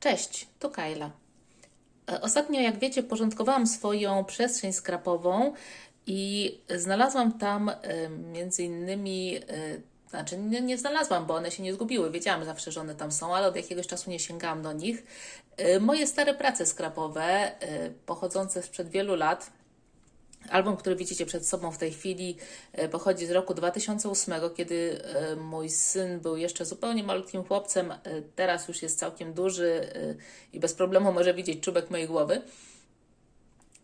Cześć, to Kajla. E, Ostatnio, jak wiecie, porządkowałam swoją przestrzeń skrapową i znalazłam tam e, między innymi, e, znaczy nie, nie znalazłam, bo one się nie zgubiły. Wiedziałam zawsze, że one tam są, ale od jakiegoś czasu nie sięgałam do nich. Moje stare prace skrapowe, pochodzące sprzed wielu lat. Album, który widzicie przed sobą w tej chwili, e, pochodzi z roku 2008, kiedy e, mój syn był jeszcze zupełnie malutkim chłopcem. E, Teraz już jest całkiem duży i bez problemu może widzieć czubek mojej głowy.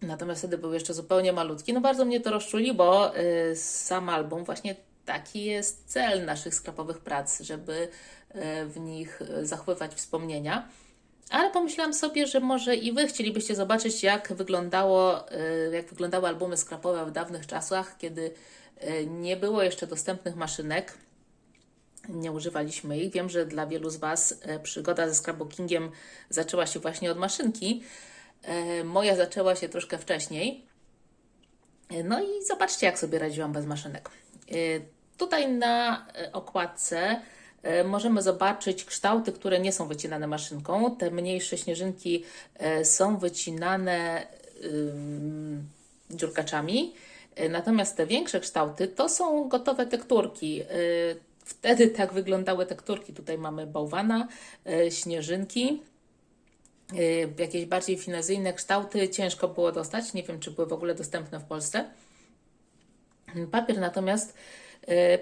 Natomiast wtedy był jeszcze zupełnie malutki. No bardzo mnie to rozczuli, bo y, sam album właśnie taki jest cel naszych skrapowych prac, żeby w nich zachowywać wspomnienia. Ale pomyślałam sobie, że może i Wy chcielibyście zobaczyć, jak wyglądało, y, jak wyglądały albumy skrapowe w dawnych czasach, kiedy y, nie było jeszcze dostępnych maszynek nie używaliśmy ich. Wiem, że dla wielu z Was e, przygoda ze scrapbookingiem zaczęła się właśnie od maszynki. Moja zaczęła się troszkę wcześniej. No i zobaczcie, jak sobie radziłam bez maszynek. Tutaj na okładce możemy zobaczyć kształty, które nie są wycinane maszynką. Te mniejsze śnieżynki e, są wycinane dziurkaczami. E, Natomiast te większe kształty to są gotowe tekturki. E, Wtedy tak wyglądały tekturki. Tutaj mamy bałwana, e, śnieżynki, e, jakieś bardziej finezyjne kształty. Ciężko było dostać. Nie wiem, czy były w ogóle dostępne w Polsce. Papier natomiast, e,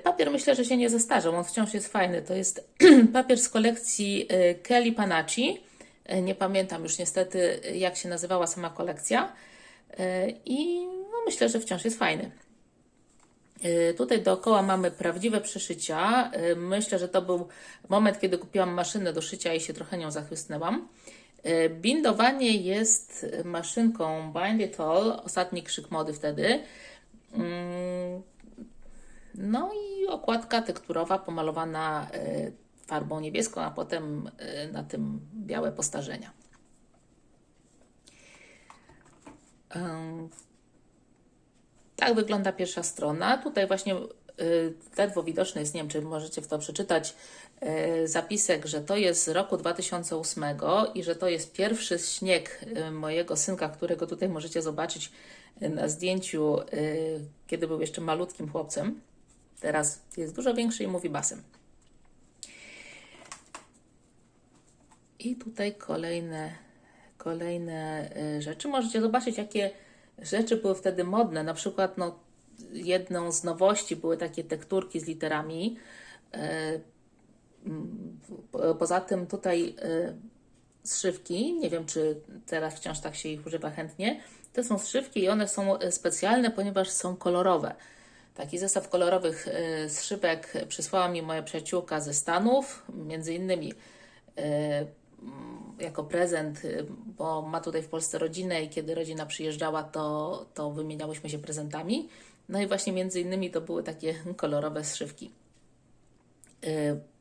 papier myślę, że się nie zestarzał, on wciąż jest fajny. To jest papier z kolekcji e, Kelly Panacci. E, Nie pamiętam już niestety, jak się nazywała sama kolekcja. E, I no, myślę, że wciąż jest fajny. E, Tutaj dookoła mamy prawdziwe przeszycia. E, Myślę, że to był moment, kiedy kupiłam maszynę do szycia i się trochę nią zachłysnęłam. E, Bindowanie jest maszynką Bind It All, ostatni krzyk mody wtedy. No i okładka tekturowa pomalowana e, farbą niebieską, a potem e, na tym białe postarzenia. Em, Tak wygląda pierwsza strona. Tutaj właśnie ledwo widoczny jest, nie wiem, czy możecie w to przeczytać, zapisek, że to jest z roku 2008 i że to jest pierwszy śnieg mojego synka, którego tutaj możecie zobaczyć na zdjęciu, kiedy był jeszcze malutkim chłopcem. Teraz jest dużo większy i mówi basem. I tutaj kolejne, kolejne y, rzeczy. Możecie zobaczyć, jakie rzeczy były wtedy modne. Na przykład, no, jedną z nowości były takie tekturki z literami. Y, mm, po- Poza tym tutaj y, zszywki, nie wiem czy teraz wciąż tak się ich używa chętnie, to są zszywki i one są specjalne, ponieważ są kolorowe. Taki zestaw kolorowych y, zszywek przysłała mi moja przyjaciółka ze Stanów, między innymi mm, jako prezent, y, bo ma tutaj w Polsce rodzinę i kiedy rodzina przyjeżdżała, to, to wymieniałyśmy się prezentami. No i właśnie między innymi to były takie kolorowe zszywki.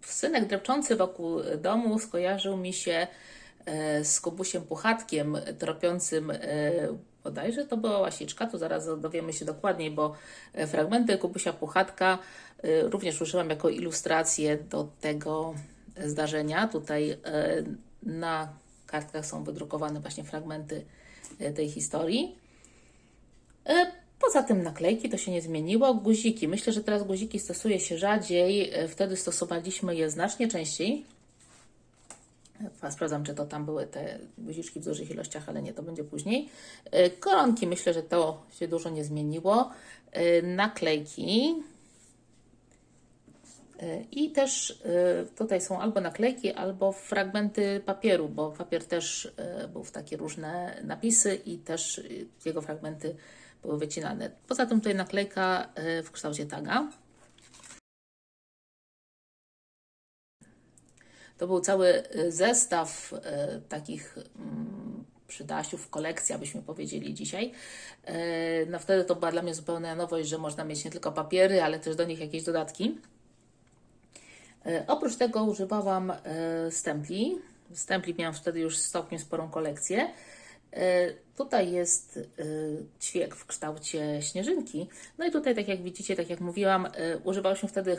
Synek drepczący wokół domu skojarzył mi się e, z Kubusiem Puchatkiem tropiącym e, bodajże to była łasiczka, tu zaraz dowiemy się dokładniej, bo e, fragmenty Kubusia Puchatka e, również użyłam jako ilustrację do tego zdarzenia. Tutaj e, na kartkach są wydrukowane właśnie fragmenty e, tej historii. E, Poza tym naklejki to się nie zmieniło. Guziki. Myślę, że teraz guziki stosuje się rzadziej. E, Wtedy stosowaliśmy je znacznie częściej. Sprawdzam, czy to tam były te guziczki w dużych ilościach, ale nie, to będzie później. E, Koronki, myślę, że to się dużo nie zmieniło. E, Naklejki. E, I też tutaj są albo naklejki, albo fragmenty papieru, bo papier też był w takie różne napisy i też jego fragmenty były wycinane. Poza tym tutaj naklejka w kształcie taga. To był cały e, zestaw e, takich mm, przydasiów, kolekcja, byśmy powiedzieli dzisiaj. E, No wtedy to była dla mnie zupełna nowość, że można mieć nie tylko papiery, ale też do nich jakieś dodatki. Oprócz tego używałam stempli. Stempli miałam wtedy już całkiem sporą kolekcję. Tutaj jest ćwiek w kształcie śnieżynki. No i tutaj, tak jak widzicie, tak jak mówiłam, używało się wtedy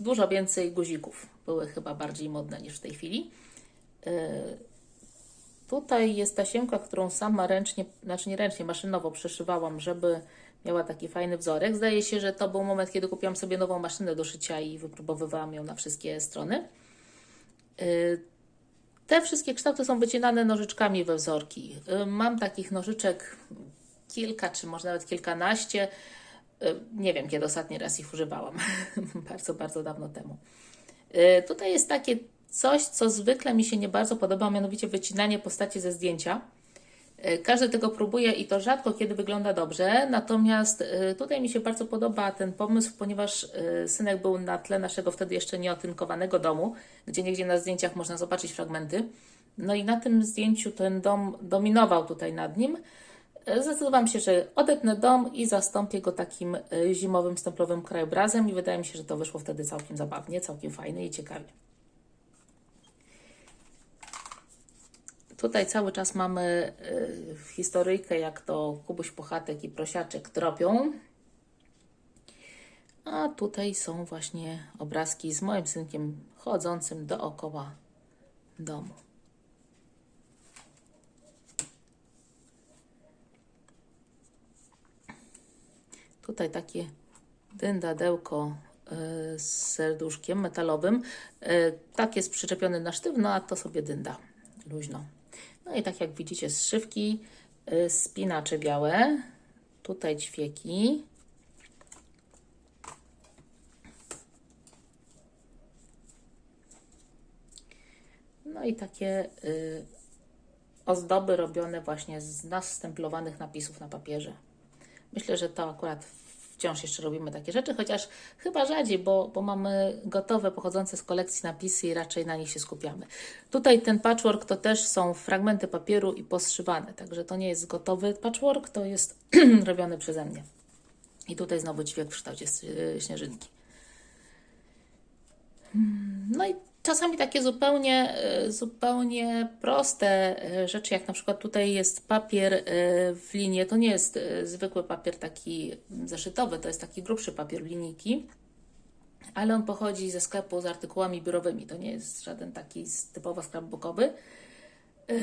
dużo więcej guzików. Były chyba bardziej modne niż w tej chwili. E, Tutaj jest tasiemka, którą sama ręcznie, znaczy nie ręcznie, maszynowo przeszywałam, żeby miała taki fajny wzorek. Zdaje się, że to był moment, kiedy kupiłam sobie nową maszynę do szycia i wypróbowywałam ją na wszystkie strony. Y, Te wszystkie kształty są wycinane nożyczkami we wzorki. Y, Mam takich nożyczek kilka, czy może nawet kilkanaście. Y, Nie wiem, kiedy ostatni raz ich używałam. bardzo, bardzo dawno temu. Y, Tutaj jest takie coś, co zwykle mi się nie bardzo podoba, mianowicie wycinanie postaci ze zdjęcia. Y, Każdy tego próbuje i to rzadko kiedy wygląda dobrze, natomiast tutaj mi się bardzo podoba ten pomysł, ponieważ synek był na tle naszego wtedy jeszcze nieotynkowanego domu, gdzie niegdzie na zdjęciach można zobaczyć fragmenty. No i na tym zdjęciu ten dom dominował tutaj nad nim. Zdecydowałam się, że odetnę dom i zastąpię go takim y, zimowym, stemplowym krajobrazem i wydaje mi się, że to wyszło wtedy całkiem zabawnie, całkiem fajnie i ciekawie. Tutaj cały czas mamy y, historyjkę, jak to Kubuś Puchatek i Prosiaczek tropią. A tutaj są właśnie obrazki z moim synkiem chodzącym dookoła domu. Tutaj takie dyndadełko y, z serduszkiem metalowym. Y, Tak jest przyczepiony na sztywno, a to sobie dynda luźno. No i tak jak widzicie, zszywki, y, spinacze białe, tutaj ćwieki. No i takie ozdoby robione właśnie z nastemplowanych napisów na papierze. Myślę, że to akurat wciąż jeszcze robimy takie rzeczy, chociaż chyba rzadziej, bo, bo mamy gotowe, pochodzące z kolekcji napisy i raczej na nich się skupiamy. Tutaj ten patchwork to też są fragmenty papieru i poszywane, także to nie jest gotowy patchwork, to jest robiony przeze mnie. I tutaj znowu dźwięk w kształcie y, śnieżynki. No i czasami takie zupełnie, e, zupełnie proste e, rzeczy, jak na przykład tutaj jest papier e, w linie. To nie jest zwykły papier taki zeszytowy, to jest taki grubszy papier linijki, ale on pochodzi ze sklepu z artykułami biurowymi. To nie jest żaden taki typowo scrapbookowy.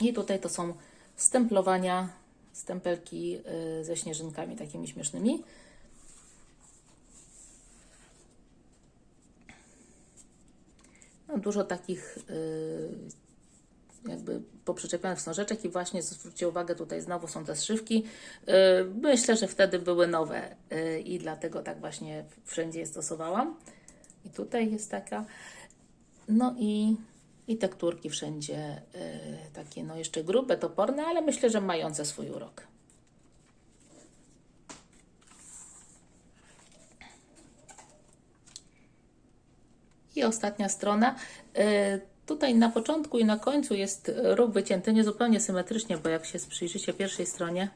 I tutaj to są stemplowania, stempelki ze śnieżynkami takimi śmiesznymi. Dużo takich y, jakby poprzyczepionych wstążeczek i właśnie zwróćcie uwagę, tutaj znowu są te zszywki. Y, Myślę, że wtedy były nowe y, i dlatego tak właśnie wszędzie je stosowałam. I tutaj jest taka. No i, i tekturki wszędzie takie no jeszcze grube, toporne, ale myślę, że mające swój urok. I ostatnia strona. E, Tutaj na początku i na końcu jest róg wycięty niezupełnie symetrycznie, bo jak się przyjrzycie pierwszej stronie,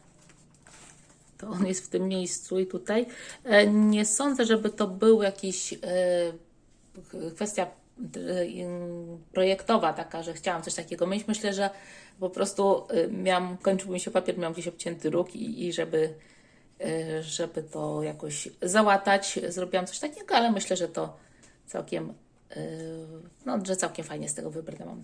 to on jest w tym miejscu i tutaj. E, Nie sądzę, żeby to był jakiś e, kwestia projektowa taka, że chciałam coś takiego mieć. Myślę, że po prostu miałam, kończył mi się papier, miałam gdzieś obcięty róg i, i żeby, żeby to jakoś załatać, zrobiłam coś takiego, ale myślę, że to całkiem, no, że całkiem fajnie z tego wybrnęłam.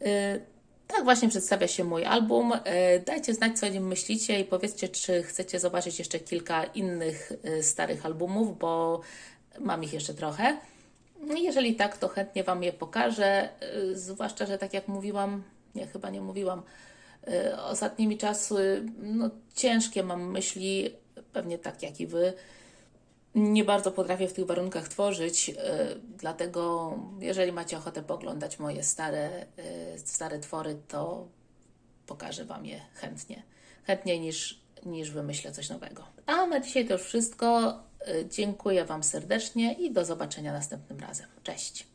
E, tak właśnie przedstawia się mój album. E, Dajcie znać, co o nim myślicie i powiedzcie, czy chcecie zobaczyć jeszcze kilka innych starych albumów, bo mam ich jeszcze trochę. No Jeżeli tak, to chętnie Wam je pokażę. Zwłaszcza, że tak jak mówiłam, nie, chyba nie mówiłam, ostatnimi czasy no, ciężkie mam myśli, pewnie tak jak i Wy. Nie bardzo potrafię w tych warunkach tworzyć, y, dlatego jeżeli macie ochotę poglądać moje stare, y, stare twory, to pokażę Wam je chętnie. Chętniej niż, niż wymyślę coś nowego. A na dzisiaj to już wszystko. Y, Dziękuję Wam serdecznie i do zobaczenia następnym razem. Cześć!